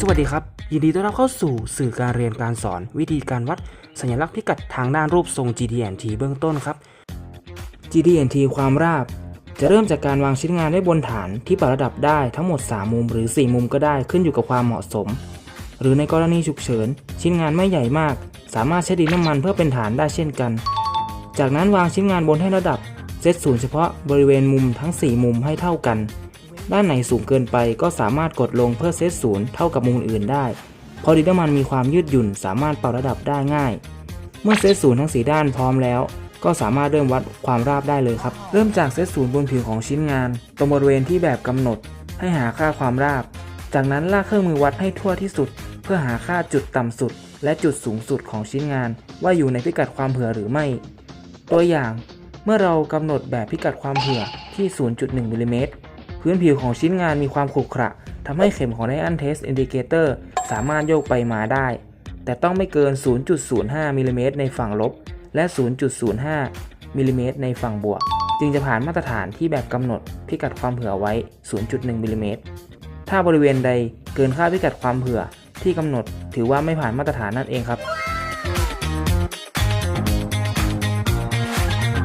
สวัสดีครับ ยินดีต้อนรับเข้าสู่สื่อการเรียนการสอน วิธีการวัดสัญลักษณ์พิกัดทางด้านรูปทรง GDNT เบื้องต้นครับ GDNT ความราบ จะเริ่มจากการวางชิ้นงานไว้บนฐานที่ปรับระดับได้ทั้งหมด 3 มุมหรือ 4 มุมก็ได้ขึ้นอยู่กับความเหมาะสม หรือในกรณีฉุกเฉิน ชิ้นงานไม่ใหญ่มาก สามารถใช้ดินน้ำมันเพื่อเป็นฐานได้เช่นกัน จากนั้นวางชิ้นงานบนให้ระดับเซตศูนย์เฉพาะบริเวณมุมทั้ง 4 มุมให้เท่ากัน ด้านไหนสูงเกินไปก็สามารถกดลงเพื่อเซตศูนย์เท่ากับมุมอื่นได้ เพราะดินน้ำมันมีความยืดหยุ่นสามารถปรับระดับได้ง่าย เมื่อเซตศูนย์ทั้ง 4 ด้านพร้อมแล้ว ก็สามารถเริ่มวัดความราบได้เลยครับ เริ่มจากเซตศูนย์บนผิวของชิ้นงาน ตรงบริเวณที่แบบกำหนด ให้หาค่าความราบ จากนั้นลากเครื่องมือวัดให้ทั่วที่สุด เพื่อหาค่าจุดต่ำสุด และจุดสูงสุดของชิ้นงาน ว่าอยู่ในพิกัดความเผื่อหรือไม่ ตัวอย่าง เมื่อเรากำหนดแบบพิกัดความเผื่อที่ 0.1มิลลิเมตร พื้นผิวของชิ้นงานมีความขรุขระทำให้เข็มของ Dian Test Indicator สามารถโยกไปมาได้ แต่ต้องไม่เกิน 0.05มิลลิเมตรในฝั่งลบ และ 0.05มิลลิเมตรในฝั่งบวก จึงจะผ่านมาตรฐานที่แบบกำหนดพิกัดความเผื่อไว้ 0.1มิลลิเมตรถ้าบริเวณใดเกินค่าพิกัดความเผื่อที่กำหนดถือว่าไม่ผ่านมาตรฐานนั่นเองครับ